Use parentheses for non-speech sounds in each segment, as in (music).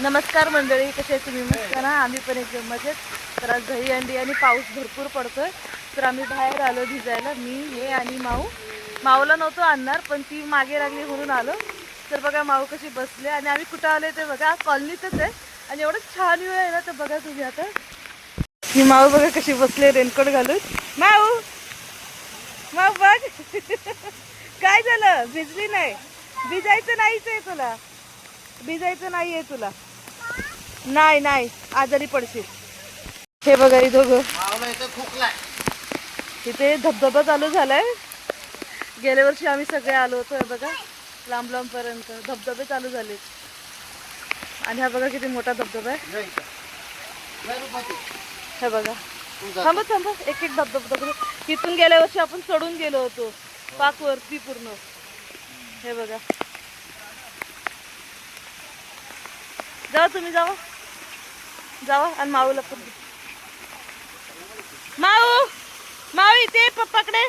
नमस्कार मंडळी कसे आहे तुम्ही? मस्त ना? आम्ही पण एकदम मजेत. तर आज दही अंडी आणि पाऊस भरपूर पडतोय. तर आम्ही बाहेर आलो भिजायला मी हे आणि माऊ. माऊला नव्हतो आणणार पण ती मागे लागली म्हणून आलो. तर बघा माऊ कशी बसले आणि आम्ही कुठं आलोय ते बघा. कॉलनीतच आहे. आणि एवढं छान वेळ आहे ना तर बघा तुम्ही आता. ही माऊ बघा कशी बसले रेनकोट घालून. माऊ! माऊ बघ. (laughs) काय झालं? भिजली नाही. भिजायचं नाहीच आहे तुला. भिजायचं नाहीये तुला. नाही नाही आजारी पडशील. हे बघा हे इथं तिथे धबधबा चालू झालाय. गेल्या वर्षी आम्ही सगळे आलो होतो हे बघा. लांब लांब पर्यंत. धबधबे चालू झाले आणि हा बघा किती मोठा धबधबा आहे. हे बघा. तू जा. थांबा थांबा. एक एक धबधबा धबधबा तिथून गेल्या वर्षी आपण चढून गेलो होतो. पाक वरती पूर्ण. हे बघा. जावा तुम्ही जावा. जावा आणि माऊला पण माऊ माऊ इथे पप्पाकडे.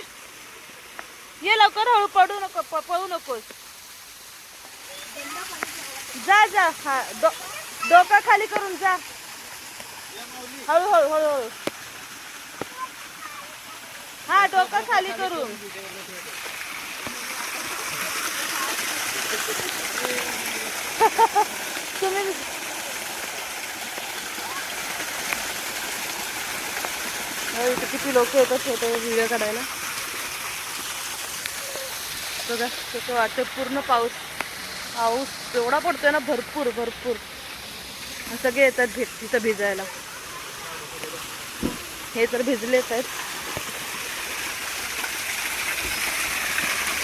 ये लवकर हळू पडू नको प- पळू नकोस. जा जा हा डो डोका खाली करून जा. हळू हळू हळू हळू. हा डोका खाली करून. (laughs) तुम्ही इथे किती लोक येतात फोटो व्हिडिओ काढायला. बघा कसं वाटतं पूर्ण पाऊस. पाऊस एवढा पडतोय ना भरपूर भरपूर. सगळे येतात भे तिथं भिजायला. हे तर भिजलेच आहेत.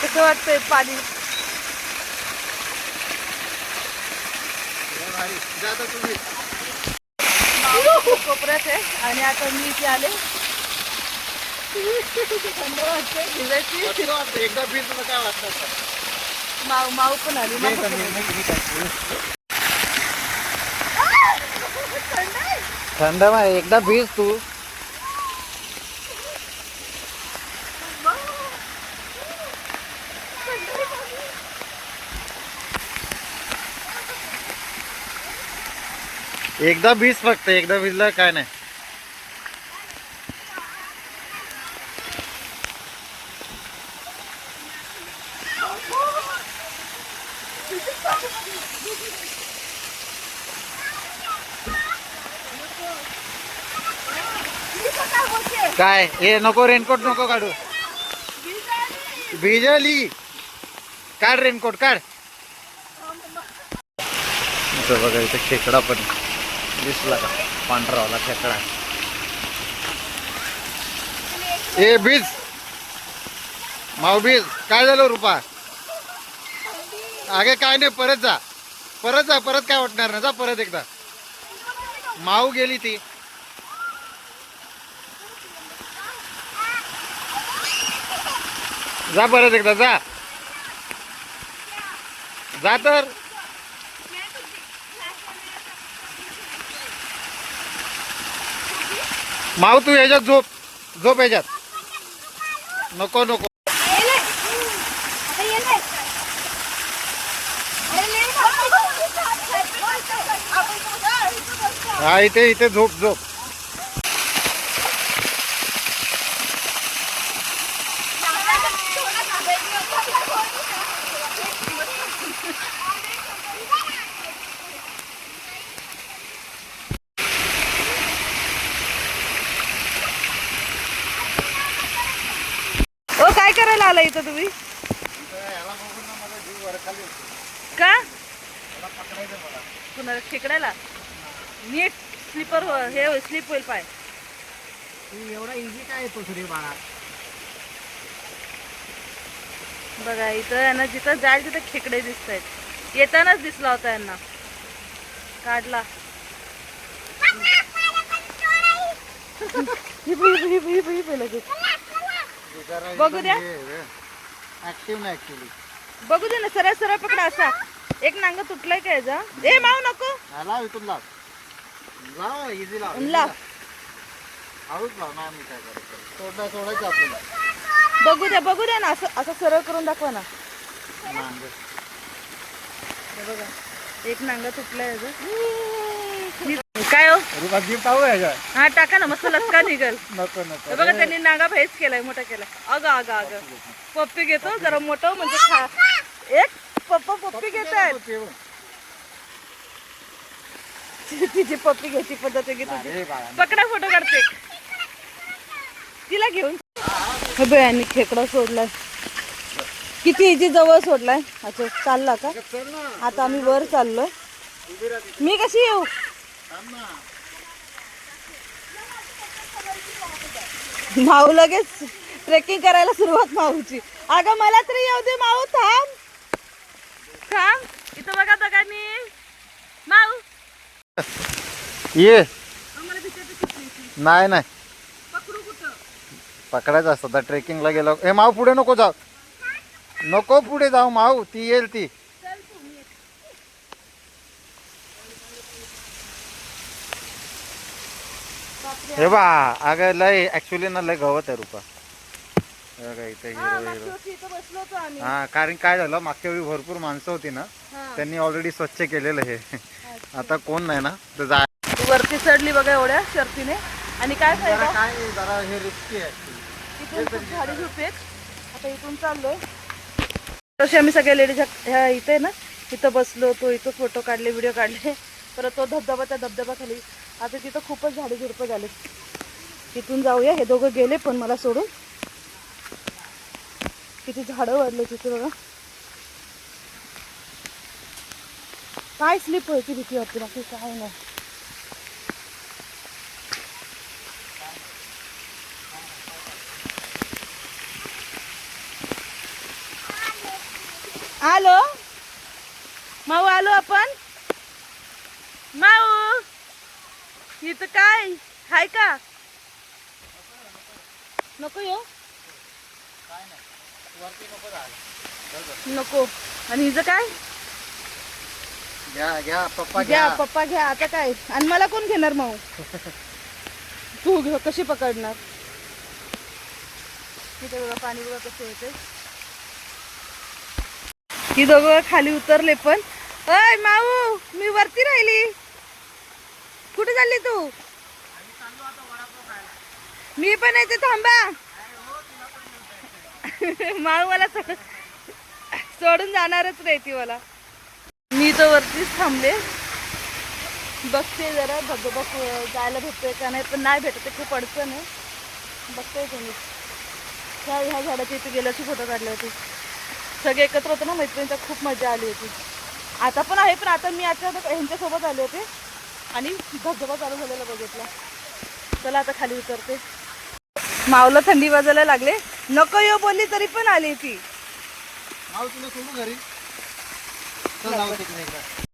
कसं वाटतंय पाणी या भारी. जा आता तुम्ही. कोपऱ्यात आहे आणि आता मी इथे आले थंड वाटते भिजायची? एकदा काय वाटतं? माऊ माऊ पण आली? थंड आहे. थंड आहे एकदा भिज तू एकदा भिज फक्त एकदा भिजलं काय नाही. काय हे नको रेनकोट नको काढू. भिजली. काढ रेनकोट काढ. बघा इथे खेकडा पण दिसला का? पांढरावाला खेकडा. ए बीज. माऊ बीज काय झालं रुपा? अगे काय नाही परत जा. परत जा परत काय वाटणार ना जा परत एकदा. माऊ गेली ती. जा परत एकदा जा. जा तर. माव तू ह्याच्यात झोप झोप ह्याच्यात. नको नको. हा इथे इथे झोप झोप ओ काय करायला आला इथं तुम्ही? का? कुणाला खेकडायला? नीट स्लीपर हे स्लीप होईल पाय. एवढा इझी काय येतो बाळा? बघा इथं यांना जिथं जाईल तिथं खेकडे दिसत आहेत येतानाच दिसला होता यांना. काढला. ही बघ, ही बघ, ही बघ, ही बघ, ही बघ लगेच. बघू द्या. ऍक्टिव्ह नाही ऍक्च्युली बघू दे ना सरळ सरळ पकडा असा. एक नांग तुटलाय काय याचा? ए माऊ नको. लाव इथून लाव. लाव इझी लाव easy लाव. हळूच लाव नाही मी काय करायचं सोडा सोडायचं आपल्याला. बघू द्या बघू द्या ना असं असं सरळ करून दाखवा ना. हे बघा एक नांगा तुटलाय याचा. काय हो? रुपा जीव पाहू याच्या हा टाका ना मस्त लचका निघल. नको नको. बघा त्यांनी नागा भेस केलाय मोठा केलाय. अगं अगं अगं. पप्पी घेतो. जरा मोठं म्हणजे खा. एक पप्पा पप्पी घेत आहेत तिची पप्पी घ्यायची पद्धत आहे तुझी. अरे बाळा. पकडा फोटो काढते. तिला घेऊन. हे खेकडा सोडलाय. किती इजी जवळ सोडलाय. अच्छा चालला का? आता आम्ही वर चाललोय. मी कशी येऊ? माऊ लगेच ट्रेकिंग करायला सुरुवात माऊची. अगं मला तरी येऊ दे माऊ थांब. थांब. इथं बघा दगानी माऊ. ये. नाही नाही. पकडू कुठं? पकडायचं असतं तर ट्रेकिंगला गेलो. ए माऊ पुढे नको जाऊ. नको पुढे जाऊ माऊ. ती येईल तू. हे बा अगं लय ऍक्च्युली ना लय गवत आहे रुपा. हे बघा इथे हा, हिरो मागच्या हिरो वर्षी इथं बसलो होतो आम्ही. हा कारण काय झालं मागच्या वेळी भरपूर माणसं होती ना हा. त्यांनी ऑलरेडी स्वच्छ केलेलं हे. आता कोण नाही ना तर जा वरती चढली बघा एवढ्या शर्तीने. आणि काय फायदा काय जरा हे रिस्की आहे इथून खूप झाडी झुपे आता इथून चाललोय. तसे आम्ही सगळ्या लेडीज ह्या इथे ना इथं बसलो होतो इथं फोटो काढले व्हिडिओ काढले. परत तो धबधबा त्या धबधब्याखाली आता तिथं खूपच झाडे झुडपं झाले तिथून जाऊया. हे दोघं गेले पण मला सोडून. किती झाडं वाढले तिथे बघा. काय स्लिप व्हायची भीती वाटते बाकी काय नाही. आलो? माऊ आलो आपण? माऊ इथं काय? हाय का? नको येऊ. नको. आणि हिचं काय? घ्या घ्या पप्पा घ्या पप्पा घ्या आता काय? आणि मला कोण घेणार माऊ? (laughs) तू घे कशी पकडणार? इथे बघा पाणी बघा कसं येते ही दोघं खाली उतरले पण. अय माऊ मी वरती राहिली. कुठे चालली तू? मी पण येते थांबा. माऊ मला सोड- सोडून जाणारच नाही ती मला. मी तर वरतीच थांबले. बघते जरा धबधबा जायला भेटतोय का नाही पण नाही भेटत खूप अडचण आहे बघतोय तुम्ही ह्या ह्या झाडाची इथे गेल्याची फोटो काढले होते. सगळे एकत्र होते ना मैत्रिणींचा खूप मजा आली होती. आता पण आहे पण आता मी आता ह्यांच्यासोबत आले होते. आणि धबधबा चालू झालेला बघितला चला आता खाली उतरते. मावला थंडी वाजायला लागले. नको येऊ बोलली तरी पण आली ती.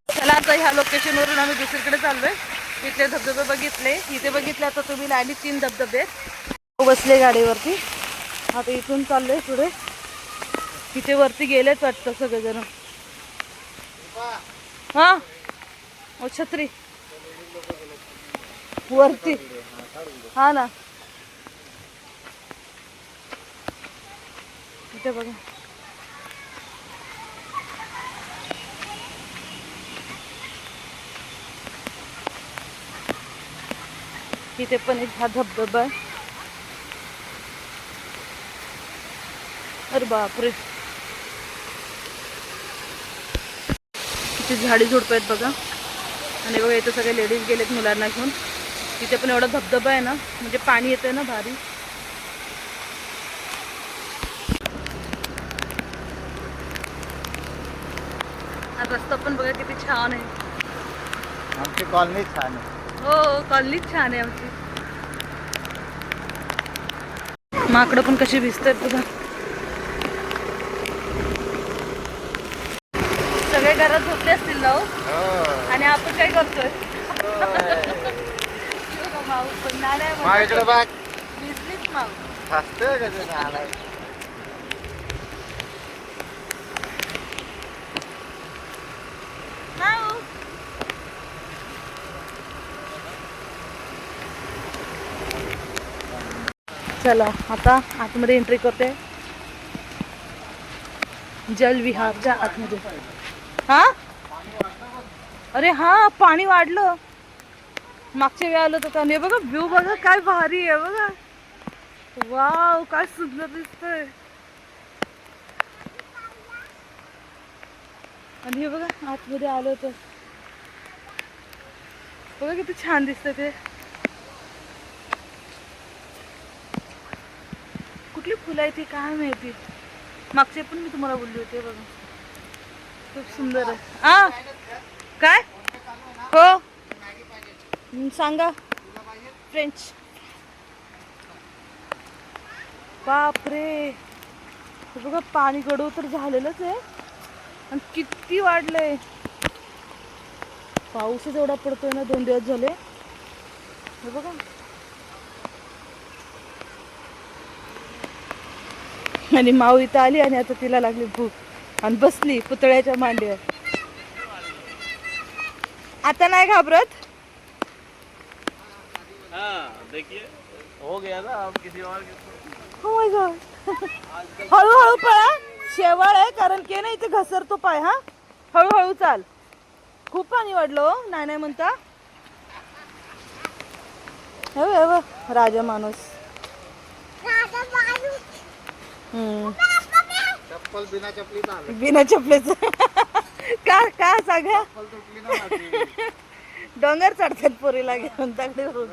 चल आता ह्या लोकेशनवरून आम्ही दुसरीकडे चाललोय. इथले धबधबे बघितले. इथे बघितले आता तुम्ही लाईनीत तीन धबधबे आहेत. बसले गाडीवरती. आता इथून चाललोय पुढे. तिथे वरती गेलेच वाटतं सगळेजण. हा? ओ छत्री. वरती. हा ना. इथे बघा. इथे पण एक हा धबधबा आहे. अरे बापरे. किती झाडी झुडपं आहेत बघा. आणि बघा इथं सगळे लेडीज गेलेत मुलांना घेऊन. तिथे पण एवढा धबधबा आहे ना म्हणजे पाणी येतंय ना भारी. हा रस्ता पण बघा किती छान आहे. आमची कॉलनी छान आहे. हो कॉलनीच छान आहे आमची. माकडं पण कशी भिजतात बघा. सगळे घरात झोपले असतील ना हो? आणि आपण काय करतोय? मा इकडे बघ. भिजलीच माऊ हसतोय का? माऊ चला आता आतमध्ये एंट्री करते. जल विहारच्या आतमध्ये. हा? अरे हा पाणी वाढलं. मागच्या वेळी आलो तर आणि बघा व्ह्यू बघा काय भारी आहे बघा. वाव काय सुंदर दिसतंय. आणि हे बघा आतमध्ये आलो होतं. बघा किती छान दिसतं ते. कुठली फुलं आहे ती काय माहिती? मागचे पण मी तुम्हाला बोलली होते बघा. खूप सुंदर आहे. आ? काय? हो? सांगा. फ्रेंच बापरे. हे बघा पाणी गडव तर झालेलंच आहे. आणि किती वाढलंय. पाऊसच एवढा पडतोय ना दोन दिवस झाले. हे बघा. आणि माऊ इथं आली आणि आता तिला लागली भूक. आणि बसली पुतळ्याच्या मांडीवर. आता नाही घाबरत? देखिए। हो गया ना अब किसी और के हो माय गॉड हळूहळू पळा. शेवाळ आहे कारण की नाही इथे घसरतो पाय हा? हळूहळू चाल. खूप पाणी वाढलं हो. नाही नाही म्हणता. हे बघ, हे बघ, राजा माणूस. हम्म. चप्पल बिना चपलीचा आलं. बिना चपलेच का का सांगा? ना. डोंगर चढतात पोरीला घेऊन दगडीवरून.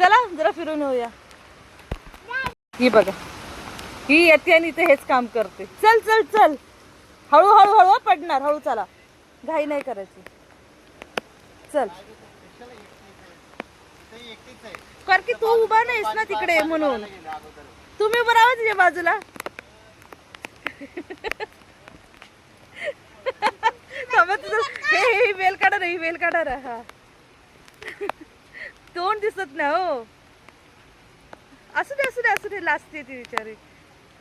चला जरा फिरून येऊया. ही बघा. ही येते आणि इथे हेच काम करते. चल चल चल. हळू हळू हळू पडणार. हळू चला. घाई नाही करायची. चल. कारण की तू उभा नाहीस ना तिकडे म्हणून. तुम्ही उभं राहा तुझ्या बाजूला. हे ही वेल काढा रे ही वेल काढा रे. हा. तोंड दिसत नाही हो. असू दे असू दे असू दे लाजते ती बिचारी.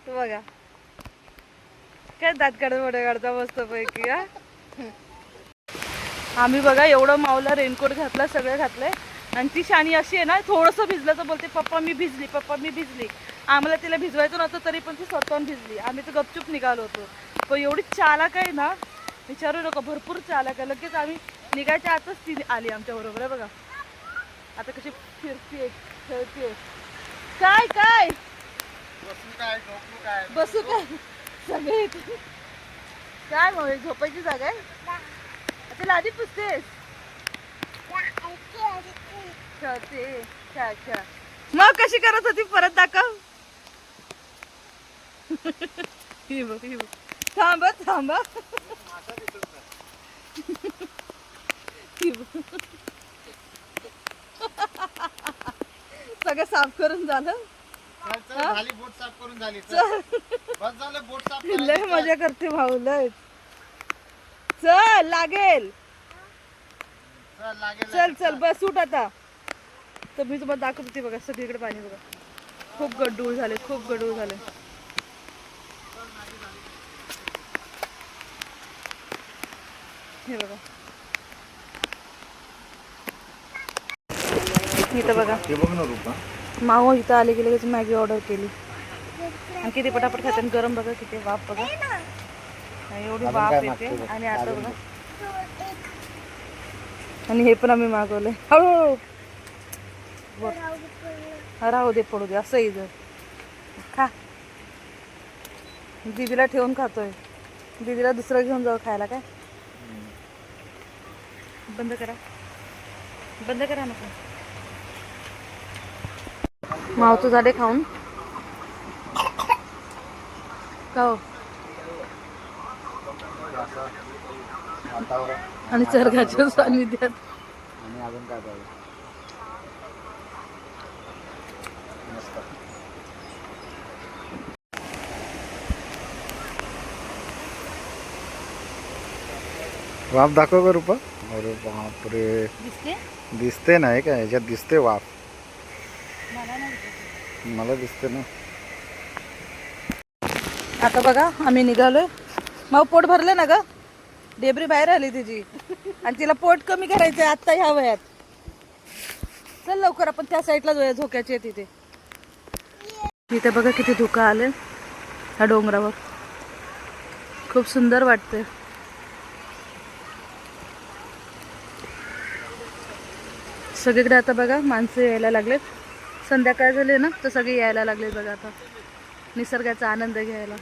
तू बघा. काय दात काढत मोठ्या काढता मस्त पैकी हा? आम्ही बघा एवढं मावला रेनकोट घातला सगळं घातलंय. आणि ती शाणी अशी आहे ना थोडंसं भिजलं तर बोलते पप्पा मी भिजली पप्पा मी भिजली. आम्हाला तिला भिजवायचं नव्हतं तरी पण ती स्वतःहून भिजली. आम्ही तर गपचूप निघालो होतो. पण एवढी चालाक आहे ना विचारू नका भरपूर चालाक आहे. लगेच आम्ही निघायच्या आतच ती आली आमच्या बरोबर आहे बघा. आता कशी फिरतीये खेळतीये. काय काय? बसू काय झोपू काय? बसू काय? सगळे. काय मग झोपायची जागा आहे? आता लादी पुसतेस. खेळते. खेळ खेळ. मग कशी करत होती? परत दाखव. (laughs) ही बघ ही बघ. थांब हं, थांब (laughs) हं. ही बघ. सगळं साफ करून झालं. चल चल झाली बोट साफ करून झाली. चल. बस झालं बोट साफ (laughs) लय करायची. मजा करते भाऊ लय. चल लागेल. चल लागेल चल चल बस उठ आता. तर मी तुम्हाला दाखवत होते बघा सगळीकडे पाणी बघा. खूप गड्डूळ झाले खूप गड्डूळ झाले. हे बघा. इथं बघा. ते बघ ना रुपा. मावो इथं आले की लगेच मॅगी ऑर्डर केली. आणि किती पटापट खाते आणि गरम बघा किती वाफ बघा. एवढी वाफ येते? आणि आता बघा. आणि हे पण आम्ही मागवले हळू! वर. राहू दे पडू दे असं इथं खा. दीदीला ठेवून खातोय. दीदीला दुसरं घेऊन जाऊ खायला काय? बंद करा. बंद करा नको मावचं झाडे खाऊन का हो वातावरण आणि चरगाच्या सानिध्यात आणि अजून काय पाहिजे? वाफ दाखव का रुपा. अरे बापरे. दिसते? नाही का ह्याच्यात दिसते वाफ. मला दिसतं ना. आता बघा आम्ही निघालोय. मग पोट भरलं ना ग? डेबरी बाहेर आली तिची. आणि तिला पोट कमी करायचंय आता ह्या वयात. चल लवकर आपण त्या साईडला जाऊया झोक्याचे तिथे. तिथे बघा किती धुका आले ह्या डोंगरावर. खूप सुंदर वाटते सगळीकडे आता बघा माणसं यायला लागलेत. संध्याकाळ झाले ना तर सगळे यायला लागले बघा आता. निसर्गाचा आनंद घ्यायला.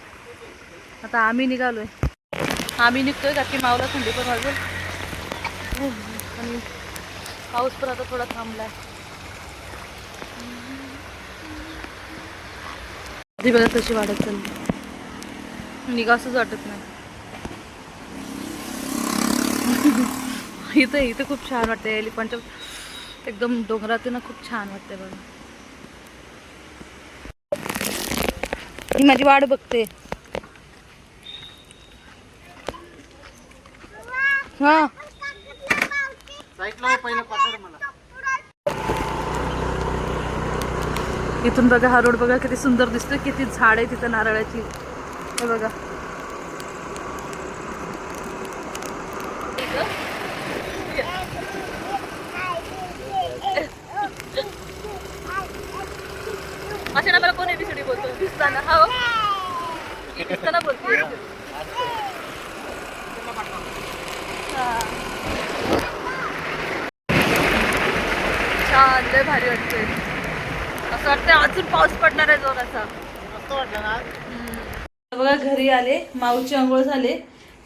आता आम्ही निघालोय. आम्ही निघतोय का की मावला थंडी पण वाजून. आणि पाऊस पण आता थोडा थांबलाय. आहे बघा तशी वाढत चालली. निघासच वाटत नाही. इथं इथं खूप छान वाटते एलिफंटच्या एकदम डोंगरात ना खूप छान वाटते बघा. ही माझी वाट बघते. हा. पहिलं पकड मला. इथून बघा हा रोड बघा किती सुंदर दिसतोय किती झाड आहे तिथं नारळाची. हे बघा अशा ना मला कोण एबीसीडी बोलतो दिसताना हो दिसताना बोलतो छान लय भारी वाटते असं वाटतं अजून पाऊस पडणार आहे जोराचा. बघा घरी आले. माऊची आंघोळ झाले.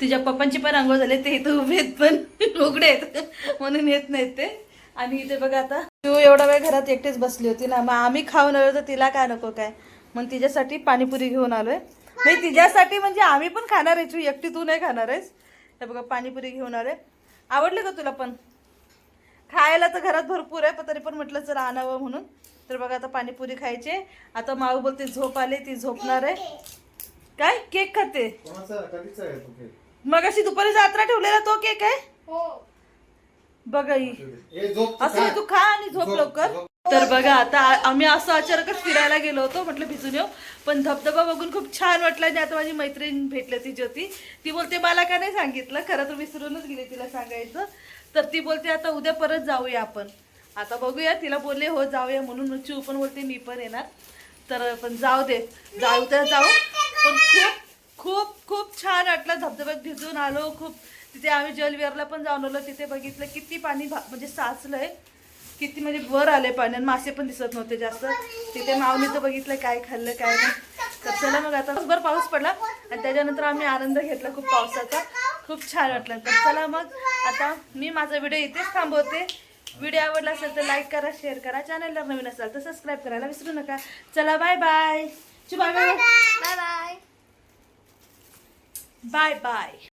तिच्या पप्पांची पण आंघोळ झाले. ते इथं उभे आहेत पण. उघडे आहेत. म्हणून येत नाहीत ते. आणि इथे बघा आता तू एवढा वेळ घरात एकटीच बसली होती ना? मग आम्ही खाऊन आलो तर तिला काय नको काय? मग तिच्यासाठी पाणीपुरी घेऊन आलोय. म्हणजे तिच्यासाठी म्हणजे आम्ही पण खाणार आहे तू एकटी तू नाही खाणार आहेस. हे बघा पाणीपुरी घेऊन आलोय आवडले का तुला पण? खायला तर घरात भरपूर आहे पण तरी पण म्हटलं जर आणावं म्हणून. तर बघा आता पाणीपुरी खायचे आता माऊ बोलते झोप आले ती झोपणार आहे. काय? केक खाते? कोणाचा? कधीच आहे तू केक? मग अशी दुपारी जात्रा ठेवलेला तो केक आहे? बघा ही. ए, झोप तू असं तू खा आणि झोप लवकर. तर बघा आता आम्ही असं अचानकच फिरायला गेलो होतो म्हटलं भिजून येऊ. पण धबधबा बघून खूप छान वाटलं आणि आता माझी मैत्रीण भेटली ती ज्योती. ती बोलते मला का नाही सांगितलं? खरं तर विसरूनच गेले तिला सांगायचं. तर ती बोलते आता उद्या परत जाऊया आपण. आता बघूया तिला बोलले हो जाऊया. म्हणून चिव पण बोलते मी पण येणार. तर पण जाऊ दे. जाऊ तर जाऊ. पण खूप खूप खूप छान वाटलं धबधब्यात भिजून आलो. खूप तिथे आम्ही जलविहारला पण जाऊन आलो. तिथे बघितलं किती पाणी भा- म्हणजे साचलंय. किती म्हणजे वर आले पाणी आणि मासे पण दिसत नव्हते जास्त. तिथे मावनी तर बघितलं काय खाल्लं काय नाही. तर चला मग आता भर पाऊस पडला आणि त्याच्यानंतर आम्ही आनंद घेतला खूप पावसाचा. खूप छान वाटलं. तर चला मग आता मी माझा व्हिडिओ इथेच थांबवते. व्हिडिओ आवडला असेल तर लाईक करा शेअर करा. चॅनलला नवीन असाल तर सबस्क्राईब करायला विसरू नका. चला bye bye bye bye bye bye